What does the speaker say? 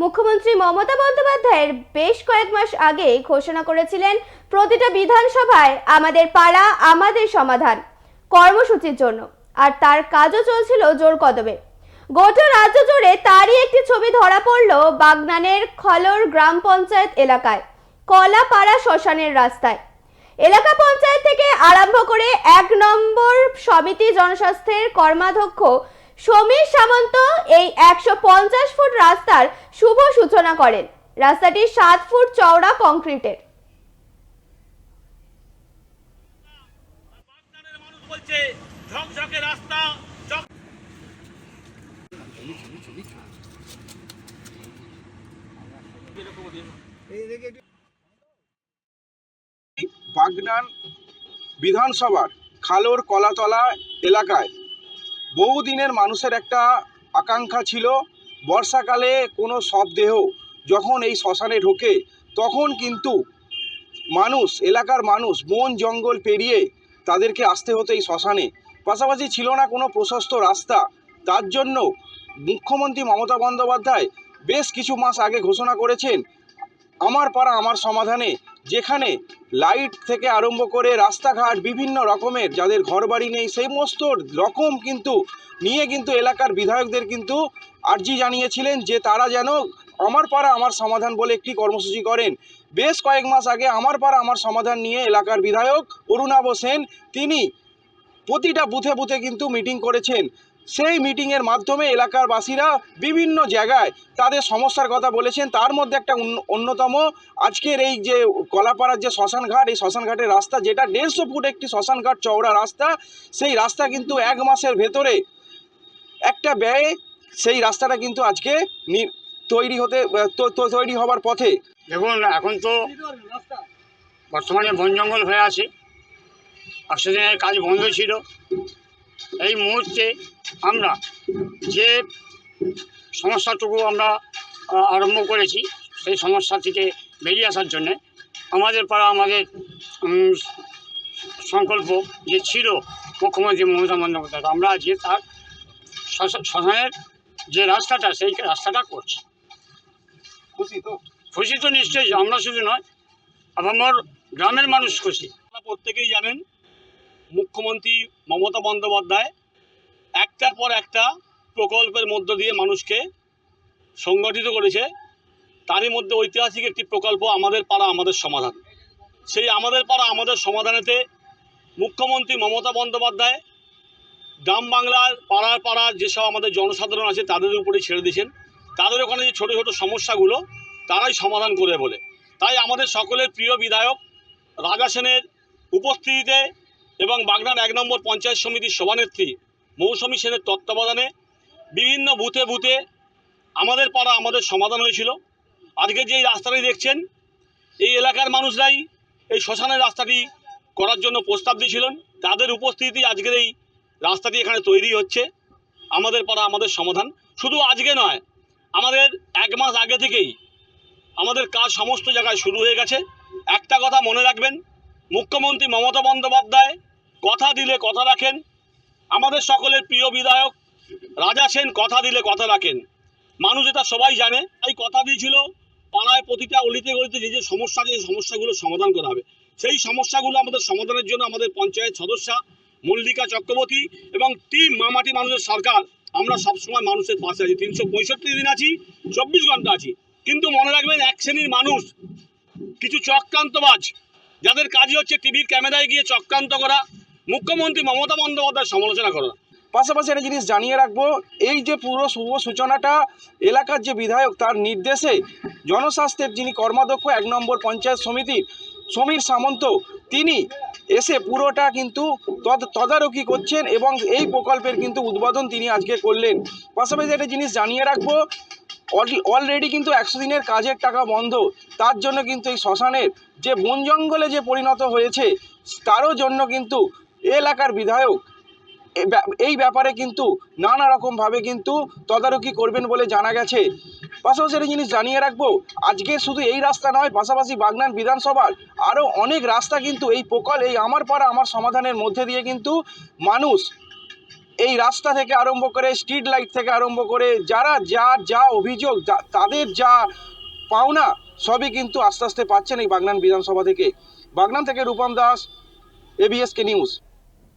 মুখ্যমন্ত্রী মমতা বন্দ্যোপাধ্যায়ের বেশ কয়েক মাস আগে ঘোষণা করেছিলেন, প্রতিটা বিধানসভায় আমাদের পাড়া, আমাদের সমাধান, কর্মসূচির জন্য। আর তার কাজও চলছিল জোর কদমে। গোটা রাজ্য জুড়ে তারই একটি ছবি ধরা পড়ল বাগনানের খলর গ্রাম পঞ্চায়েত এলাকায়, কলাপাড়া শ্মশানের রাস্তায়। এলাকা পঞ্চায়েত থেকে আরম্ভ করে এক নম্বর সমিতি জনস্বাস্থ্যের কর্মাধ্যক্ষ সমীর সামন্ত এই একশো পঞ্চাশ ফুট রাস্তার শুভ সূচনা করেন। রাস্তাটি সাত ফুট চওড়া কংক্রিটের। বাগনান বিধানসভার খালোর কলাতলা এলাকায় বহুদিনের মানুষের একটা আকাঙ্ক্ষা ছিল, বর্ষাকালে কোনো শবদেহ যখন এই শ্মশানে ঢোকে, তখন কিন্তু মানুষ, এলাকার মানুষ, বন, জঙ্গল পেরিয়ে তাদেরকে আসতে হতো এই শ্মশানে। পাশাপাশি ছিল না কোনো প্রশস্ত রাস্তা। তার জন্য মুখ্যমন্ত্রী মমতা বন্দ্যোপাধ্যায় বেশ কিছু মাস আগে ঘোষণা করেছেন, আমার পাড়া আমার সমাধানে যেখানে লাইট থেকে আরম্ভ করে রাস্তাঘাট বিভিন্ন রকমের যাদের ঘরবাড়ি নেই, সেই সমস্ত রকম কিন্তু নিয়ে কিন্তু এলাকার বিধায়কদের কিন্তু আর্জি জানিয়েছিলেন যে তারা যেন আমার পাড়া আমার সমাধান বলে একটি কর্মসূচি করেন। বেশ কয়েক মাস আগে আমার পাড়া আমার সমাধান নিয়ে এলাকার বিধায়ক অরুণাব সেন, তিনি প্রতিটা বুথে বুথে কিন্তু মিটিং করেছেন। সেই মিটিংয়ের মাধ্যমে এলাকার বাসীরা বিভিন্ন জায়গায় তাদের সমস্যার কথা বলেছেন। তার মধ্যে একটা অন্য- অন্যতম আজকের এই যে কলাপাড়ার যে শ্মশান ঘাট এই শ্মশান ঘাটের রাস্তা যেটা দেড়শো ফুট একটি শ্মশান ঘাট চওড়া রাস্তা, সেই রাস্তা কিন্তু এক মাসের ভেতরে একটা ব্যয়ে সেই রাস্তাটা কিন্তু আজকে তৈরি হতে তৈরি হবার পথে। দেখুন, এখন তো বর্তমানে বন জঙ্গল হয়ে আছে। অক্সিজেনের কাজ বন্ধ ছিল। এই মুহূর্তে আমরা যে সমস্যাটুকু আমরা আরম্ভ করেছি সেই সমস্যা থেকে বেরিয়ে আসার জন্যে আমাদের পাড়া আমাদের সংকল্প যে ছিল মুখ্যমন্ত্রী মমতা বন্দ্যোপাধ্যায় আমরা আজকে তার শ্মশা- শ্মশানের যে রাস্তাটা সেই রাস্তাটা করছি। খুশি তো? খুশি তো নিশ্চয়ই আমরা শুধু নয় আমার গ্রামের মানুষ খুশি। আপনারা প্রত্যেকেই জানেন মুখ্যমন্ত্রী মমতা বন্দ্যোপাধ্যায় একটার পর একটা প্রকল্পের মধ্য দিয়ে মানুষকে সংগঠিত করেছে। তারই মধ্যে ঐতিহাসিক একটি প্রকল্প আমাদের পাড়া, আমাদের সমাধান। সেই আমাদের পাড়া, আমাদের সমাধানেতে মুখ্যমন্ত্রী মমতা বন্দ্যোপাধ্যায় গ্রাম বাংলার পাড়ার পাড়ার যেসব আমাদের জনসাধারণ আছে, তাদের উপরেই ছেড়ে দিয়েছেন। তাদের ওখানে যে ছোটো ছোটো সমস্যাগুলো, তারাই সমাধান করে বলে। তাই আমাদের সকলের প্রিয় বিধায়ক রাজা সেনের উপস্থিতিতে এবং বাগনান এক নম্বর পঞ্চায়েত সমিতির সভানেত্রী মৌসুমী সেনের তত্ত্বাবধানে বিভিন্ন বুথে বুথে আমাদের পাড়া আমাদের সমাধান হয়েছিল। আজকে যে রাস্তাটি দেখছেন, এই এলাকার মানুষরাই এই শ্মশানের রাস্তাটি করার জন্য প্রস্তাব দিয়েছিলেন। তাদের উপস্থিতি আজকের এই রাস্তাটি এখানে তৈরি হচ্ছে। আমাদের পাড়া আমাদের সমাধান। শুধু আজকে নয়, আমাদের এক মাস আগে থেকেই আমাদের কাজ সমস্ত জায়গায় শুরু হয়ে গেছে। একটা কথা মনে রাখবেন, মুখ্যমন্ত্রী মমতা বন্দ্যোপাধ্যায় কথা দিলে কথা রাখেন। আমাদের সকলের প্রিয় বিধায়ক রাজা সেন কথা দিলে কথা রাখেন। মানুষ এটা সবাই জানে। তাই কথা দিয়েছিল, পাড়ায় প্রতিটা অলিতে গলিতে যে যে সমস্যা সেই সমস্যাগুলো সমাধান করা হবে। সেই সমস্যাগুলো আমাদের সমাধানের জন্য আমাদের পঞ্চায়েত সদস্যা মল্লিকা চক্রবর্তী এবং টিম মামাটি মানুষের সরকার। আমরা সবসময় মানুষের পাশে আছি। তিনশো পঁয়ষট্টি দিন আছি, চব্বিশ ঘণ্টা আছি। কিন্তু মনে রাখবেন, এক শ্রেণির মানুষ, কিছু চক্রান্তবাজ, যাদের কাজই হচ্ছে টিভির ক্যামেরায় গিয়ে চক্রান্ত করা মুখ্যমন্ত্রী মমতা বন্দ্যোপাধ্যায়ের সমালোচনা করা পাশাপাশি একটা জিনিস জানিয়ে রাখব, এই যে পুরো শুভ সূচনাটা, এলাকার যে বিধায়ক তার নির্দেশে জনস্বাস্থ্যের যিনি কর্মাধ্যক্ষ, এক নম্বর পঞ্চায়েত সমিতির সমীর সামন্ত, তিনি এসে পুরোটা কিন্তু তদ তদারকি করছেন এবং এই প্রকল্পের কিন্তু উদ্বোধন তিনি আজকে করলেন। পাশাপাশি একটা জিনিস জানিয়ে রাখব অলরেডি কিন্তু একশো দিনের কাজের টাকা বন্ধ, তার জন্য কিন্তু এই শ্মশানের যে বন জঙ্গলে যে পরিণত হয়েছে, তারও জন্য কিন্তু এলাকার বিধায়ক। এই ব্যাপারে কিন্তু নানা রকমভাবে কিন্তু তদারকি করবেন বলে জানা গেছে। পাশাপাশি একটা জিনিস জানিয়ে রাখব, আজকে শুধু এই রাস্তা নয়, পাশাপাশি বাগনান বিধানসভার আরও অনেক রাস্তা কিন্তু এই প্রকল্প এই আমার পাড়া আমার সমাধানের মধ্যে দিয়ে কিন্তু মানুষ এই রাস্তা থেকে আরম্ভ করে স্ট্রিট লাইট থেকে আরম্ভ করে, যারা যা যা অভিযোগ তাদের যা পাওনা সবই কিন্তু আস্তে আস্তে পাচ্ছেন এই বাগনান বিধানসভা থেকে। বাগনান থেকে রূপম দাস এবিএসকে নিউজ